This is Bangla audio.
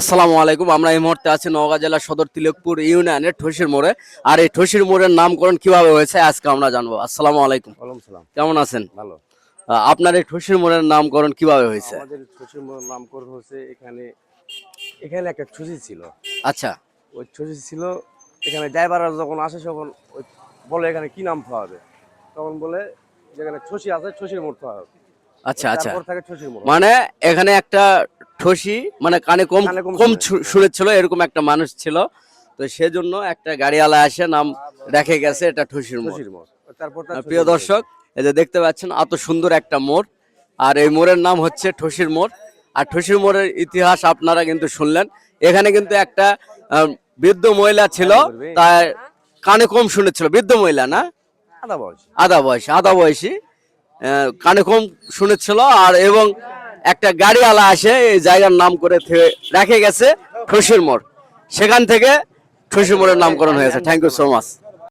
আসসালামু আলাইকুম আমরা এই মুহূর্তে আছি নওগাঁ জেলার সদর তিলকপুর ইউনিয়নের ঠসির মোড়ে। আর এই ঠসির মোড়ের নামকরণ কীভাবে হয়েছে আজকে আমরা জানব। আসসালামু আলাইকুম। কেমন আছেন? ভালো। আপনার এই ঠসির মোড়ের নামকরণ কীভাবে হয়েছে? আমাদের ছুচির নামকরণ হচ্ছে এখানে এখানে একটা ছুচি ছিল। আচ্ছা। ওই ছুচি ছিল এখানে ড্রাইভাররা যখন আসে তখন বলে এখানে কি নাম খাওয়াবে তখন বলে যেখানে ছুচি আছে ছুচির মোড় খাওয়াবে আচ্ছা আচ্ছা। মানে এখানে একটা ঠসি মানে কানে কম কম কম শুনে। শুনেছিল এরকম একটা মানুষ ছিল। তো সেজন্য একটা গাড়িওয়ালা এসে নাম রেখে গেছে এটা ঠসির মোড়। তার প্রিয় দর্শক এই যে দেখতে পাচ্ছেন এত সুন্দর একটা মোড়। আর এই মোড়ের নাম হচ্ছে ঠসির মোড়। আর ঠসির মোড়ের ইতিহাস আপনারা কিন্তু শুনলেন। এখানে কিন্তু একটা বৃদ্ধ মহিলা ছিল তাই কানে কম শুনেছিল। বৃদ্ধ মহিলা না? আদা বয়স। আধা বয়সী আধা বয়সী। আহ, কানে কম শুনেছিল আর এবং একটা গাড়িওয়ালা আসে, এই জায়গার নাম করে রেখে গেছে, ঠসির মোড়। সেখান থেকে ঠসির মোড়ের নামকরণ হয়েছে। Thank you so much